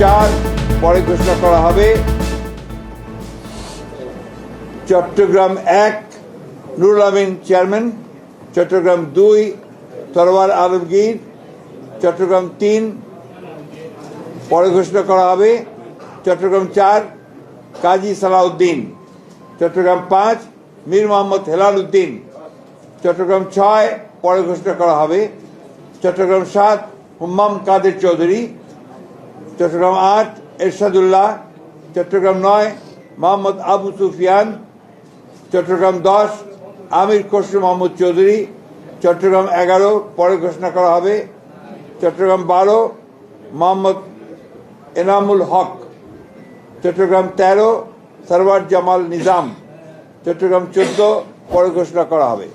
চার পরে ঘোষণা করা হবে। চট্টগ্রাম এক, নুরুল আমিন চেয়ারম্যান। চট্টগ্রাম দুই, তরওয়ার আলমগীর। চট্টগ্রাম তিন, পরে ঘোষণা করা হবে। চট্টগ্রাম চার, কাজী সালাউদ্দিন। চট্টগ্রাম পাঁচ, মীর মোহাম্মদ হেলাল উদ্দিন চট্টগ্রাম ছয়, পরে ঘোষণা করা হবে। চট্টগ্রাম সাত, হুম্মাম কাদের চৌধুরী। চট্টগ্রাম আট, এরশাদুল্লাহ চট্টগ্রাম নয়, মোহাম্মদ আবু সুফিয়ান চট্টগ্রাম দশ, আমির খসরু মোহাম্মদ চৌধুরী চট্টগ্রাম এগারো, পরে ঘোষণা করা হবে। চট্টগ্রাম বারো, মোহাম্মদ এনামুল হক চট্টগ্রাম তেরো, সরওয়ার জামাল নিজাম চট্টগ্রাম চোদ্দ, পরে ঘোষণা করা হবে।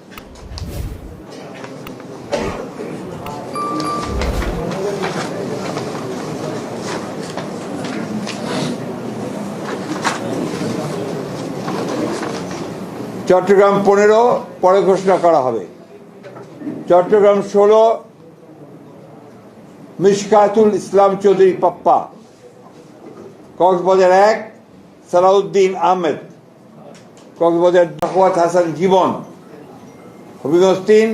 চট্টগ্রাম পনেরো, পরে ঘোষণা করা হবে। চট্টগ্রাম ষোলো, মিশকাতুল ইসলাম চৌধুরী পাপ্পা। কক্সবাজার এক, সালাউদ্দিন আহমেদ। কক্সবাজার জাফওয়াত হাসান জীবন। হবিগঞ্জ তিন,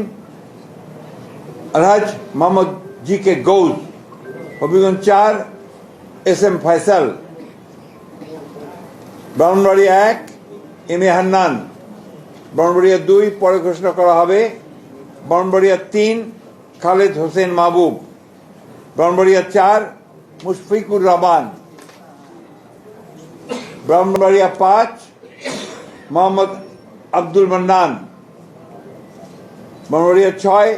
আলহাজ মোহাম্মদ জি কে গৌস হবিগঞ্জ চার, এস এম ফয়সাল। ব্রাহ্মণবাড়ি এক, এম এ হান্নান। ব্রাহ্মণবাড়িয়া দুই, পরে ঘোষণা করা হবে ব্রাহ্মণবাড়িয়া তিন, খালেদ হোসেন মাহবুব। ব্রাহ্মণবাড়িয়া চার, মুশফিকুর রহমান। ব্রাহ্মণবাড়িয়া পাঁচ, মোহাম্মদ আব্দুল মান্নান। ব্রাহ্মণবাড়িয়া ছয়,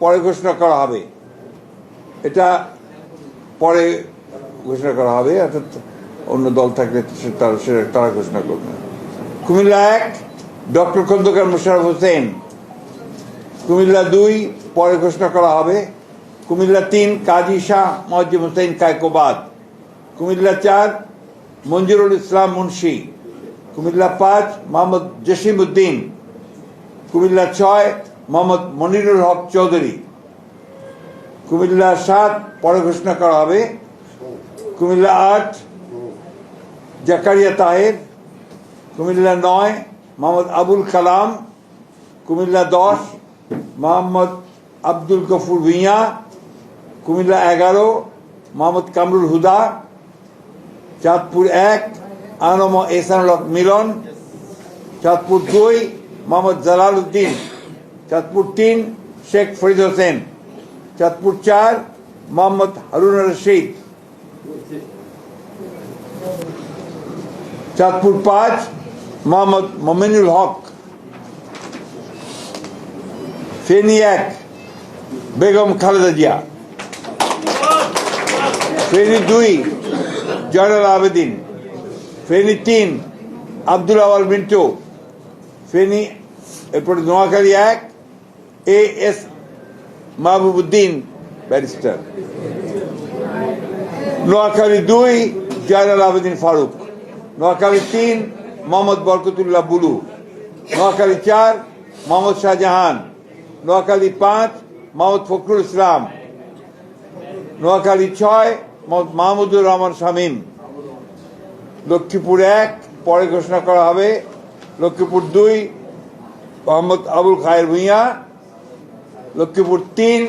পরে ঘোষণা করা হবে। এটা পরে ঘোষণা করা হবে, অর্থাৎ অন্য দল থাকলে তারা তারা ঘোষণা করবে। কুমিল্লা এক ডক্টর খন্দকার মোশারফ হোসেন, কুমিল্লা দুই, পরে ঘোষণা করা হবে। কুমিল্লা তিন, কাজী শাহ মজিব হোসেন কায়কোবাদ। কুমিল্লা চার, মঞ্জুরুল ইসলাম মুন্সি। কুমিল্লা পাঁচ, মোহাম্মদ জসিম উদ্দিন কুমিল্লা ছয়, মোহাম্মদ মনিরুল হক চৌধুরী। কুমিল্লা সাত, পরে ঘোষণা করা হবে। কুমিল্লা আট, জাকারিয়া তাহের। কুমিল্লা নয় মোহাম্মদ আবুল কালাম কুমিল্লা দশ মোহাম্মদ আব্দুল গফুর ভুঁইয়া কুমিল্লা এগারো মোহাম্মদ কামরুল হুদা চাঁদপুর এক আনম এসানুল হক মিলন চাঁদপুর দুই মোহাম্মদ জালাল উদ্দিন চাঁদপুর তিন শেখ ফরিদ হোসেন চাঁদপুর চার মোহাম্মদ হারুন রশিদ চাঁদপুর পাঁচ মোহাম্মদ মমিনুল হক ফেনী এক বেগম খালেদা জিয়া ফেনী দুই জয়নাল আবেদিন ফেনী তিন আব্দুল আওয়াল মিন্টু ফেনী এরপরে নোয়াখালী এক A S Mahbubuddin barrister. Noakhali দুই জয়নাল আবেদিন ফারুক। নোয়াখালী তিন মোহাম্মদ বরকতুল্লাহ বুলু, নোয়াখালী চার, মোহাম্মদ শাহজাহান, নোয়াখালী পাঁচ, মোহাম্মদ ফখরুল ইসলাম, নোয়াখালী ছয়, মোহাম্মদ মাহমুদুর রহমান শামীম। লক্ষ্মীপুর এক, পরে ঘোষণা করা হবে লক্ষ্মীপুর দুই, মোহাম্মদ আবুল খায়ের ভূঁইয়া। লক্ষ্মীপুর তিন,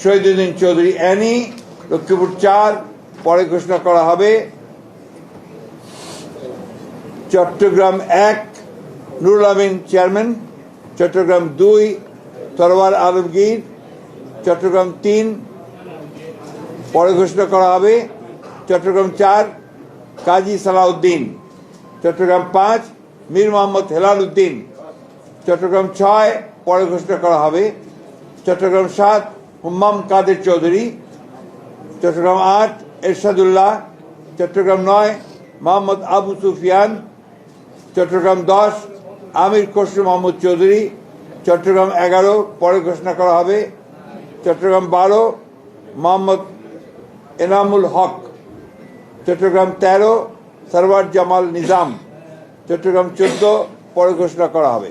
শহীদুদ্দিন চৌধুরী অ্যানি। লক্ষ্মীপুর চার, পরে ঘোষণা করা হবে চট্টগ্রাম এক, নুরুল আমিন চেয়ারম্যান, চট্টগ্রাম দুই তরওয়ার আলমগীর, চট্টগ্রাম তিন, পরে ঘোষণা করা হবে, চট্টগ্রাম চার, কাজী সালাউদ্দিন, চট্টগ্রাম পাঁচ, মীর মোহাম্মদ হেলাল উদ্দিন চট্টগ্রাম ছয়, পরে ঘোষণা করা হবে, চট্টগ্রাম সাত, হুম্মাম কাদের চৌধুরী, চট্টগ্রাম আট, এরশাদুল্লাহ, চট্টগ্রাম নয়, মোহাম্মদ আবু সুফিয়ান চট্টগ্রাম দশ, আমির খসরু মোহাম্মদ চৌধুরী, চট্টগ্রাম এগারো, পরে ঘোষণা করা হবে। চট্টগ্রাম বারো, মোহাম্মদ এনামুল হক। চট্টগ্রাম তেরো, সরওয়ার জামাল নিজাম। চট্টগ্রাম চোদ্দ, পরে ঘোষণা করা হবে।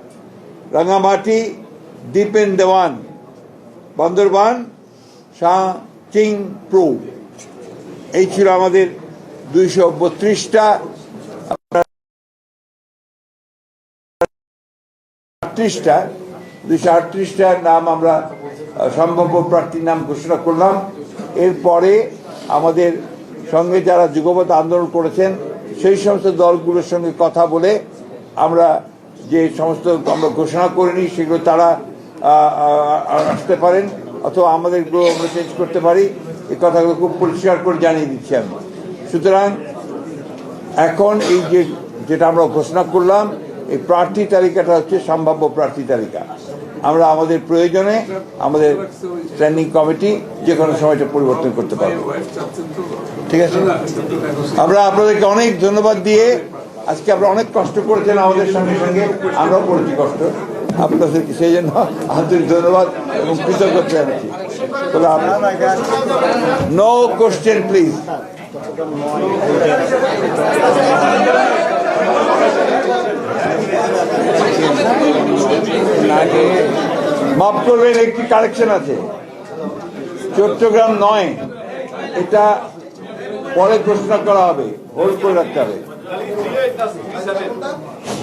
রাঙামাটি দীপেন দেওয়ান, বান্দরবান, শাহ চিং প্রু। এই ছিল আমাদের দুইশো বত্রিশটা। আটত্রিশটা, দুইশো আটত্রিশটার নাম আমরা সম্ভাব্য প্রার্থীর নাম ঘোষণা করলাম। এরপরে আমাদের সঙ্গে যারা যুগপথ আন্দোলন করেছেন, সেই সমস্ত দলগুলোর সঙ্গে কথা বলে আমরা যে সমস্ত আমরা ঘোষণা করিনি, সেগুলো তারা আসতে পারেন, অথবা আমাদেরগুলো আমরা চেঞ্জ করতে পারি। এই কথাগুলো খুব পরিষ্কার করে জানিয়ে দিচ্ছি আমি। সুতরাং, এখন এই যে, যেটা আমরা ঘোষণা করলাম, এই প্রার্থী তালিকাটা হচ্ছে সম্ভাব্য প্রার্থী তালিকা। আমরা আমাদের প্রয়োজনে আমাদের স্ট্যান্ডিং কমিটি যে কোনো সময়টা পরিবর্তন করতে পারব। ঠিক আছে? আমরা আপনাদেরকে অনেক ধন্যবাদ দিয়ে আজকে আপনারা অনেক কষ্ট করছেন আমাদের সঙ্গে সঙ্গে, আমরাও করেছি কষ্ট। আপনাদেরকে সেই জন্য আন্তরিক ধন্যবাদ এবং কৃতজ্ঞতা জানাচ্ছি। তবে নো কোশ্চেন প্লিজ মাফ করবেন, একটি কারেকশন আছে। চট্টগ্রাম নয়, এটা পরে ঘোষণা করা হবে। হোল্ড করে রাখতে হবে।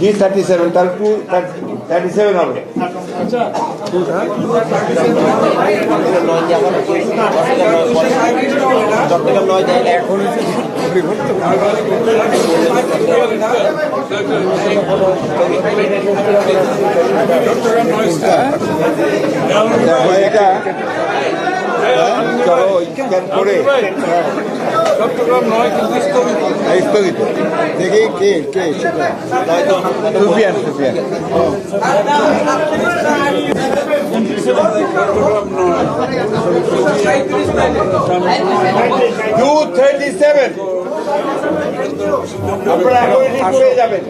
জি থার্টি সেভেন তার টু থার্টি সেভেন হবে। চট্টগ্রাম নয় জায়গা এখন এটা চলো করে চট্টগ্রাম নয় কিন্তু স্থগিত। স্থগিত। দেখি কে কে Sufian Sufian. Two thirty seven আপনারা এখন এটি যাবেন।